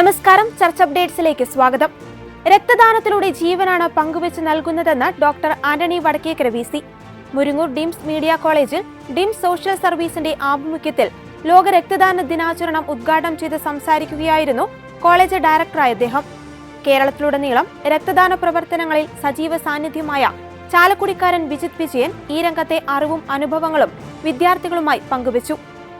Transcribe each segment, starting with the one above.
നമസ്കാരം. ചർച്ച അപ്ഡേറ്റ്സിലേക്ക് സ്വാഗതം. രക്തദാനത്തിലൂടെ ജീവനാണ് പങ്കുവെച്ച് നൽകുന്നതെന്ന് doctor Antony Vadakkekkara V C. Muringoor DIMS media കോളേജിൽ ഡിംസ് സോഷ്യൽ സർവീസിന്റെ ആഭിമുഖ്യത്തിൽ ലോക രക്തദാന ദിനാചരണം ഉദ്ഘാടനം ചെയ്ത് സംസാരിക്കുകയായിരുന്നു കോളേജ് ഡയറക്ടറായ അദ്ദേഹം. കേരളത്തിലുടനീളം രക്തദാന പ്രവർത്തനങ്ങളിൽ സജീവ സാന്നിധ്യമായ ചാലക്കുടിക്കാരൻ വിജിത് വിജയൻ ഈ രംഗത്തെ അറിവും അനുഭവങ്ങളും വിദ്യാർത്ഥികളുമായി പങ്കുവച്ചു.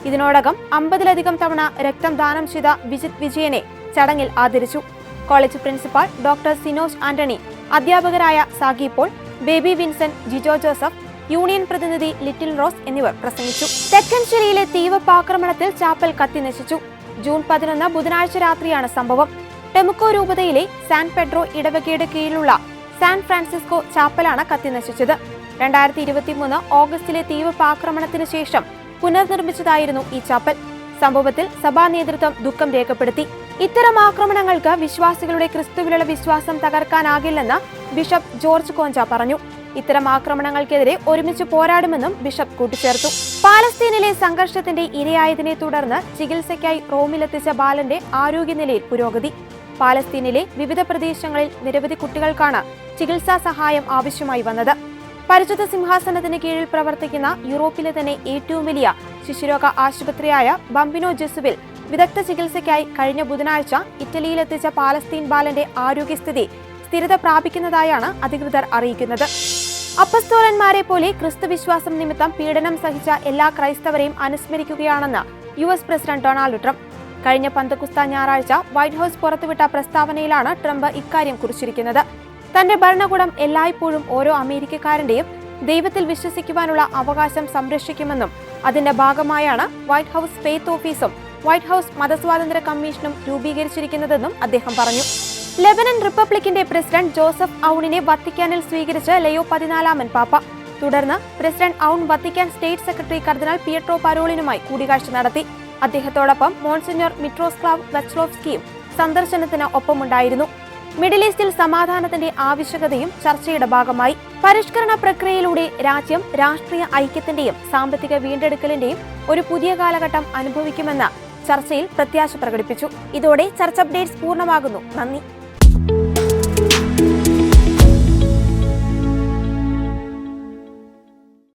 ഇതിനോടകം അമ്പതിലധികം തവണ രക്തം ദാനം ചെയ്ത വിജിത് വിജയനെ ചടങ്ങിൽ ആദരിച്ചു. College principal doctor Sinos Antony അധ്യാപകരായ Sagi Paul baby Vincent Jijo Joseph union പ്രതിനിധി ലിറ്റിൽ റോസ് എന്നിവർ പ്രസംഗിച്ചു. തെക്കൻ തെക്കൻശ്ശേരിയിലെ തീവ്രപ്പാക്രമണത്തിൽ ചാപ്പൽ കത്തിനശിച്ചു ജൂൺ പതിനൊന്ന് ബുധനാഴ്ച രാത്രിയാണ് സംഭവം. ടെമുക്കോ രൂപതയിലെ സാൻ പെഡ്രോ ഇടവകയുടെ കീഴിലുള്ള സാൻ ഫ്രാൻസിസ്കോ ചാപ്പലാണ് കത്തിനശിച്ചത് രണ്ടായിരത്തി ഇരുപത്തിമൂന്ന് ഓഗസ്റ്റിലെ തീവ്രപ്പാക്രമണത്തിന് ശേഷം പുനർനിർമ്മിച്ചതായിരുന്നു ഈ ചാപ്പൽ. സംഭവത്തിൽ സഭാ നേതൃത്വം ദുഃഖം രേഖപ്പെടുത്തി. ഇത്തരം ആക്രമണങ്ങൾക്ക് വിശ്വാസികളുടെ ക്രിസ്തുവിലുള്ള വിശ്വാസം തകർക്കാനാകില്ലെന്ന് ബിഷപ്പ് ജോർജ് കോഞ്ച പറഞ്ഞു. ഇത്തരം ആക്രമണങ്ങൾക്കെതിരെ ഒരുമിച്ച് പോരാടുമെന്നും ബിഷപ്പ് കൂട്ടിച്ചേർത്തു. പാലസ്തീനിലെ സംഘർഷത്തിന്റെ ഇരയായതിനെ തുടർന്ന് ചികിത്സയ്ക്കായി റോമിലെത്തിച്ച ബാലന്റെ ആരോഗ്യനിലയിൽ പുരോഗതി. പാലസ്തീനിലെ വിവിധ പ്രദേശങ്ങളിൽ നിരവധി കുട്ടികൾക്കാണ് ചികിത്സാ സഹായം ആവശ്യമായി വന്നത്. പരിശുദ്ധ സിംഹാസനത്തിന് കീഴിൽ പ്രവർത്തിക്കുന്ന യൂറോപ്പിലെ തന്നെ ഏറ്റവും വലിയ ശിശുരോഗ ആശുപത്രിയായ ബംബിനോ ജെസുവിൽ വിദഗ്ധ ചികിത്സയ്ക്കായി കഴിഞ്ഞ ബുധനാഴ്ച ഇറ്റലിയിലെത്തിച്ച പാലസ്തീൻ ബാലന്റെ ആരോഗ്യസ്ഥിതി സ്ഥിരത പ്രാപിക്കുന്നതായാണ് അധികൃതർ അറിയിക്കുന്നത്. അപ്പസ്തോലന്മാരെ പോലെ ക്രിസ്തുവിശ്വാസം നിമിത്തം പീഡനം സഹിച്ച എല്ലാ ക്രൈസ്തവരെയും അനുസ്മരിക്കുകയാണെന്ന് U S president Donald Trump. കഴിഞ്ഞ പന്തക്കുസ്ത ഞായറാഴ്ച വൈറ്റ് ഹൌസ് പുറത്തുവിട്ട പ്രസ്താവനയിലാണ് ട്രംപ് ഇക്കാര്യം കുറിച്ചിരിക്കുന്നത്. തന്റെ ഭരണകൂടം എല്ലായ്പ്പോഴും ഓരോ അമേരിക്കക്കാരന്റെയും ദൈവത്തിൽ വിശ്വസിക്കുവാനുള്ള അവകാശം സംരക്ഷിക്കുമെന്നും അതിന്റെ ഭാഗമായാണ് വൈറ്റ് ഹൌസ് ഫെയ്ത്ത് ഓഫീസും വൈറ്റ് ഹൌസ് മതസ്വാതന്ത്ര്യ കമ്മീഷനും രൂപീകരിച്ചിരിക്കുന്നതെന്നും അദ്ദേഹം പറഞ്ഞു. ലെബനൻ റിപ്പബ്ലിക്കിന്റെ പ്രസിഡന്റ് ജോസഫ് ഔണിനെ വത്തിക്കാനിൽ സ്വീകരിച്ച് ലയോ പതിനാലാമൻ പാപ്പ. തുടർന്ന് president Aoun Vatican state secretary കർദിനാൾ പിയട്രോ പരോളിനുമായി കൂടിക്കാഴ്ച നടത്തി. അദ്ദേഹത്തോടൊപ്പം മോൺസിഞ്ഞോർ മിട്രോസ്ക്ലാവ് വെച്ലോവ്സ്കിയും സന്ദർശനത്തിന് ഒപ്പമുണ്ടായിരുന്നു. മിഡിൽ ഈസ്റ്റിൽ സമാധാനത്തിന്റെ ആവശ്യകതയും ചർച്ചയുടെ ഭാഗമായി. പരിഷ്കരണ പ്രക്രിയയിലൂടെ രാജ്യം രാഷ്ട്രീയ ഐക്യത്തിന്റെയും സാമ്പത്തിക വീണ്ടെടുക്കലിന്റെയും ഒരു പുതിയ കാലഘട്ടം അനുഭവിക്കുമെന്ന് ചർച്ചയിൽ പ്രത്യാശ പ്രകടിപ്പിച്ചു. ഇതോടെ ചർച്ച അപ്ഡേറ്റ്സ് പൂർണമാകുന്നു. നന്ദി.